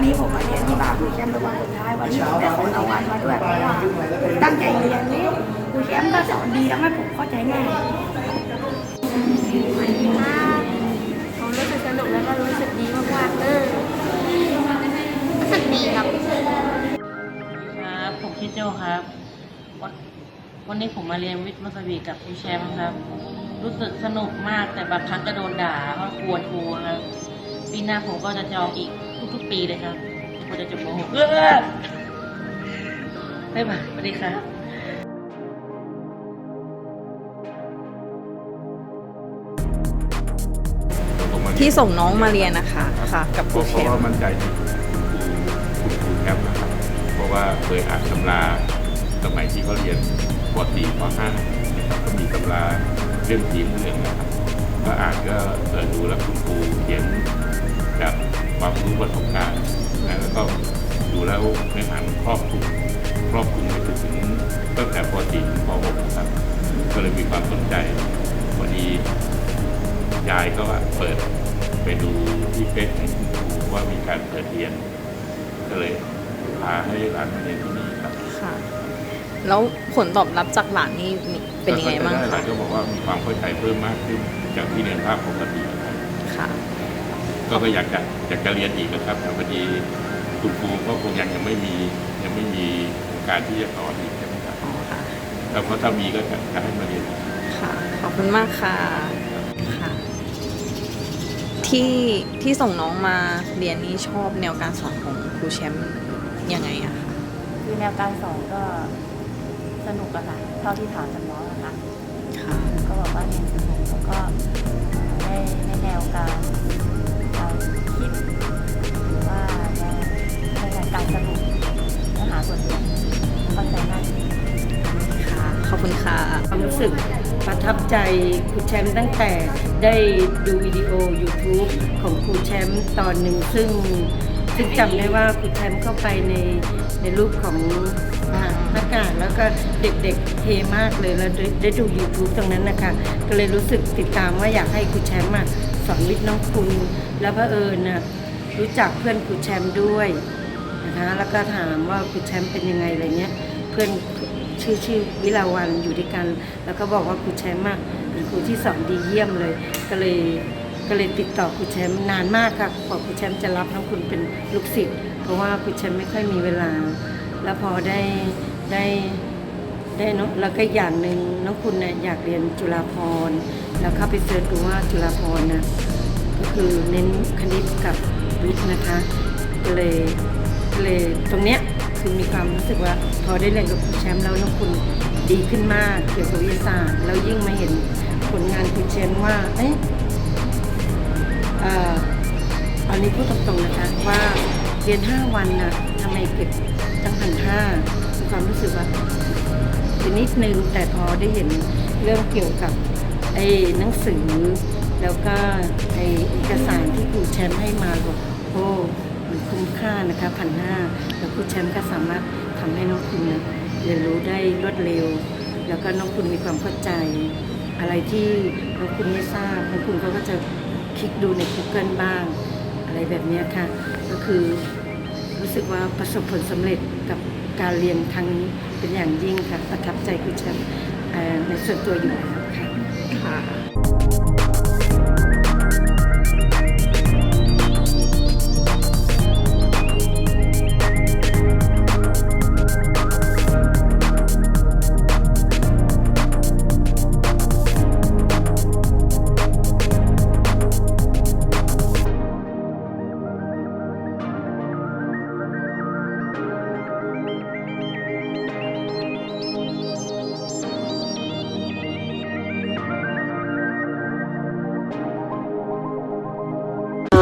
วันนี้ผมมาเรียนที่บ้านครูแชมป์เป็นวันสุดท้ายวันนี้ผมได้ของรางวัลมาด้วยเพราะว่าผมตั้งใจเรียนนี่ครูแชมป์ก็สอนดีทำให้ผมเข้าใจง่ายผมรู้สึกสนุกแล้วก็รู้สึกดีมากๆเลยรู้สึกดีครับครับผมชื่อโจครับวันวันนี้ผมมาเรียนวิทย์มัสวีกับครูแชมป์ครับ รู้สึกสนุกมากแต่บางครั้งก็โดนด่าเพราะกลัวครูครับปีหน้าผมก็จะจองอีก ทุกๆปีเลยครับผมจะจบม .6 เออบ๊ายบายสวัสดีครับที่ส่งน้องมาเรียนนะคะค่ะ กับครูเพแชราะมว่าป์มั่นใจในคุณครูแคปนะครับเพราะว่าเคยอ่านตำราสมัยที่เขาเรียนปตีปห้านะครับก็มีตำราเรื่องจีนเรื่องนะครับก็อ่านก็เปิดดูแล้วคุณครูเขียนจาก ความรู้ประสบการณ์นะแล้วก็ดูแล้วเนื้อหามันครอบคลุมครอบคลุมไปถึงตั้งแต่ปตีถึงปหกนะครับก็เลยมีความสนใจวันนี้ยายก็เปิดไปดูที่เฟซของคุณครูว่ามีการเปิดเรียน ก็เลยพาให้หลานมาเรียนที่นี่ครับค่ะ แล้วผลตอบรับจากหลานนี่มีเป็นยังไงบ้างหลาคะนก็บอกว่ามีความเข้าใจเพิ่มมากขึ้นจากที่เรียนภาพปกติครับค่ะ ก็ก็อยากจะอยากจะเรียนอีกนะครับแต่พอดีคุณครูก็คงยังยังไม่มียังไม่มีการที่จะสอนอีกใช่ไหมครับอ๋อค่ะแต่เพราะถ้ามีก็จะจะให้มาเรียนอีก ค่ะ ขอบคุณมากค่ะค่ะ ที่ที่ส่งน้องมาเรียนนี่ชอบแนวการสอนของครูแชมป์ยังไงอะคะคือแนวการสอนก็สนุกอะค่ะ เท่าที่ถามจากน้องอะค่ะค่ะ ก็บอกว่าเรียนสนุกแล้วก็ได้ในแนวการการ การสรุปเนื้อหาบทเรียนเข้าใจง่ายขึ้น ค่ะขอบคุณค่ะ ความรู้สึกประทับใจครูแชมป์ตั้งแต่ได้ดูวิดีโอ YouTube ของครูแชมป์ตอนหนึ่งซึ่งซึ่งจำได้ว่าครูแชมป์เข้าไปในในรูปของอาหน้ากากแล้วก็เด็กๆเทมากเลยแล้วได้ได้ดู YouTube ตรงนั้นนะคะ ก็เลยรู้สึกติดตามว่าอยากให้ครูแชมป์อะสอนวิทย์น้องคุณ แล้วพระเผอิญนะรู้จักเพื่อนครูแชมป์ด้วย นะคะแล้วก็ถามว่าครูแชมป์เป็นยังไงอะไรเงี้ยเพื่อนชื่อชื่อวิลาวันอยู่ด้วยกัน แล้วก็บอกว่าครูแชมป์อะเป็นครูที่สอนดีเยี่ยมเลย ก็เลยก็เลยติดต่อครูแชมป์นานมากค่ะกว่าครูแชมป์จะรับน้องคุณเป็นลูกศิษย์เพราะว่าครูแชมป์ไม่ค่อยมีเวลา แล้วพอได้ได้ได้น้องแล้วก็อย่างหนึ่งน้องคุณเนี่ยอยากเรียนจุฬาภรณ์แล้วเข้าไปเสิร์ชดูว่าจุฬาภรณ์นะก็คือเน้นคณิตกับวิทย์นะคะก็เลย เลยตรงเนี้ยคือมีความรู้สึกว่าพอได้เรียนกับครูแชมป์แล้วน้องคุณดีขึ้นมากเกี่ยวกับวิทยาศาสตร์แล้วยิ่งมาเห็นผลงานครูแชมป์ว่าเอ๊ะออันนี้พูดตรงๆนะคะว่าเรียน 5 วันนะทำไมเก็บตั้งพันห้ามีความรู้สึกว่าไปนิดนึงแต่พอได้เห็นเรื่องเกี่ยวกับไอ้หนังสือ แล้วก็ไอ้เอกสารที่ครูแชมป์ให้มาบอกโอ้ คุ้มค่านะคะพันห้าแล้วครูแชมป์ก็สามารถทำให้น้องคุณเรียนรู้ได้รวดเร็ว แล้วก็น้องคุณมีความเข้าใจ อะไรที่น้องคุณไม่ทราบน้องคุณเขาก็จะคลิกดูใน Google บ้าง อะไรแบบนี้ค่ะ ก็คือรู้สึกว่าประสบผลสำเร็จกับการเรียนครั้งนี้เป็นอย่างยิ่งค่ะ ประทับใจคุณแชมป์ในส่วนตัวอยู่แล้วค่ะ